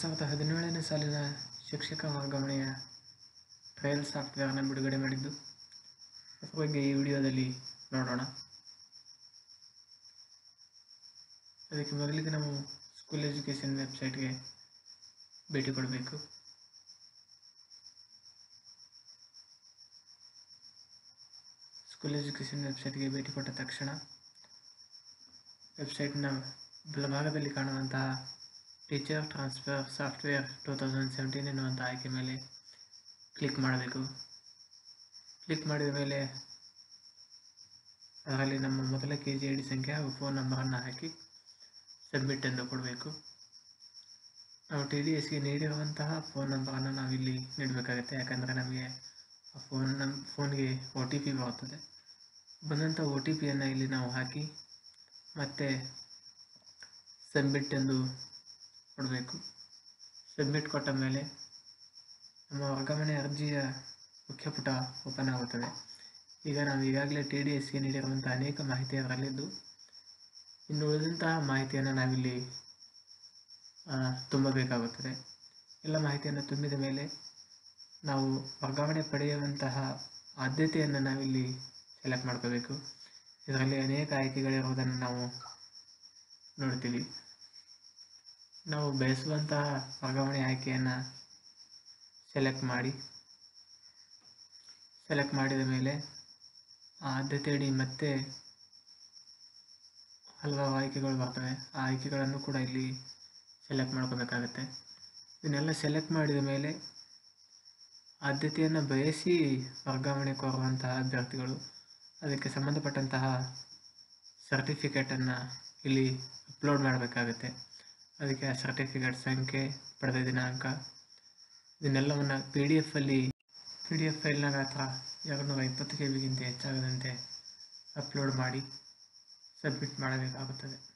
ಸಾವಿರದ ಹದಿನೇಳನೇ ಸಾಲಿನ ಶಿಕ್ಷಕ ವರ್ಗಾವಣೆಯ ಟ್ರಯಲ್ ಸಾಫ್ಟ್ವೇರ್ನ ಬಿಡುಗಡೆ ಮಾಡಿದ್ದು. ಅದರ ಬಗ್ಗೆ ಈ ವಿಡಿಯೋದಲ್ಲಿ ನೋಡೋಣ. ಅದಕ್ಕೆ ಮೊದಲಿಗೆ ನಾವು ಸ್ಕೂಲ್ ಎಜುಕೇಷನ್ ವೆಬ್ಸೈಟ್ಗೆ ಭೇಟಿ ಕೊಡಬೇಕು. ಸ್ಕೂಲ್ ಎಜುಕೇಷನ್ ವೆಬ್ಸೈಟ್ಗೆ ಭೇಟಿ ಕೊಟ್ಟ ತಕ್ಷಣ ವೆಬ್ಸೈಟ್ನ ಬಲಭಾಗದಲ್ಲಿ ಕಾಣುವಂತಹ teacher transfer software two thousand seventeen ಎನ್ನುವಂಥ ಆಯ್ಕೆ ಮೇಲೆ ಕ್ಲಿಕ್ ಮಾಡಬೇಕು. ಕ್ಲಿಕ್ ಮಾಡಿದ ಮೇಲೆ ಅದರಲ್ಲಿ ನಮ್ಮ ಮೊದಲ ಕೆ ಜಿ ಐ ಡಿ ಸಂಖ್ಯೆ ಹಾಗೂ ಫೋನ್ ನಂಬರನ್ನು ಹಾಕಿ ಸಬ್ಮಿಟ್ ಎಂದು ಕೊಡಬೇಕು. ನಾವು ಟಿ ಡಿ ಎಸ್ಗೆ ನೀಡಿರುವಂತಹ ಫೋನ್ ನಂಬರನ್ನು ನಾವಿಲ್ಲಿ ನೀಡಬೇಕಾಗುತ್ತೆ. ಯಾಕಂದರೆ ನಮಗೆ ಫೋನ್ ನಮ್ಮ ಫೋನ್ಗೆ ಒ ಟಿ ಪಿ ಬರುತ್ತದೆ. ಬಂದಂಥ ಒ ಟಿ ಪಿಯನ್ನು ಇಲ್ಲಿ ನಾವು ಹಾಕಿ ಮತ್ತೆ ಸಬ್ಮಿಟ್ ಎಂದು ಕೊಡಬೇಕು. ಸಬ್ಮಿಟ್ ಕೊಟ್ಟ ಮೇಲೆ ನಮ್ಮ ವರ್ಗಾವಣೆ ಅರ್ಜಿಯ ಮುಖ್ಯ ಪುಟ ಓಪನ್ ಆಗುತ್ತದೆ. ಈಗ ನಾವು ಈಗಾಗಲೇ ಟಿ ಡಿ ಎಸ್ಗೆ ನೀಡಿರುವಂಥ ಅನೇಕ ಮಾಹಿತಿ ಅದರಲ್ಲಿದ್ದು ಇನ್ನು ಉಳಿದಂತಹ ಮಾಹಿತಿಯನ್ನು ನಾವಿಲ್ಲಿ ತುಂಬಬೇಕಾಗುತ್ತದೆ. ಎಲ್ಲ ಮಾಹಿತಿಯನ್ನು ತುಂಬಿದ ಮೇಲೆ ನಾವು ವರ್ಗಾವಣೆ ಪಡೆಯುವಂತಹ ಆದ್ಯತೆಯನ್ನು ನಾವಿಲ್ಲಿ ಸೆಲೆಕ್ಟ್ ಮಾಡ್ಕೋಬೇಕು. ಇದರಲ್ಲಿ ಅನೇಕ ಆಯ್ಕೆಗಳಿರುವುದನ್ನು ನಾವು ನೋಡ್ತೀವಿ. ನಾವು ಬಯಸುವಂತಹ ವರ್ಗಾವಣೆ ಆಯ್ಕೆಯನ್ನು ಸೆಲೆಕ್ಟ್ ಮಾಡಿ. ಸೆಲೆಕ್ಟ್ ಮಾಡಿದ ಮೇಲೆ ಆದ್ಯತೆಯಡಿ ಮತ್ತೆ ಹಲವಾರು ಆಯ್ಕೆಗಳು ಬರ್ತವೆ. ಆ ಆಯ್ಕೆಗಳನ್ನು ಕೂಡ ಇಲ್ಲಿ ಸೆಲೆಕ್ಟ್ ಮಾಡ್ಕೋಬೇಕಾಗತ್ತೆ. ಇದನ್ನೆಲ್ಲ ಸೆಲೆಕ್ಟ್ ಮಾಡಿದ ಮೇಲೆ ಆದ್ಯತೆಯನ್ನು ಬಯಸಿ ವರ್ಗಾವಣೆ ಕೋರುವಂತಹ ಅಭ್ಯರ್ಥಿಗಳು, ಅದಕ್ಕೆ ಸಂಬಂಧಪಟ್ಟಂತಹ ಸರ್ಟಿಫಿಕೇಟನ್ನು ಇಲ್ಲಿ ಅಪ್ಲೋಡ್ ಮಾಡಬೇಕಾಗುತ್ತೆ. ಅದಕ್ಕೆ ಸರ್ಟಿಫಿಕೇಟ್ ಸಂಖ್ಯೆ, ಪಡೆದ ದಿನಾಂಕ. ಇದನ್ನೆಲ್ಲವನ್ನು ಪಿ ಡಿ ಎಫಲ್ಲಿ ಪಿ ಡಿ ಎಫ್ ಫೈಲ್ನ ಗಾತ್ರ ಎರಡುನೂರ ಇಪ್ಪತ್ತು ಕೆ ಬಿಗಿಂತ ಹೆಚ್ಚಾಗದಂತೆ ಅಪ್ಲೋಡ್ ಮಾಡಿ ಸಬ್ಮಿಟ್ ಮಾಡಬೇಕಾಗುತ್ತದೆ.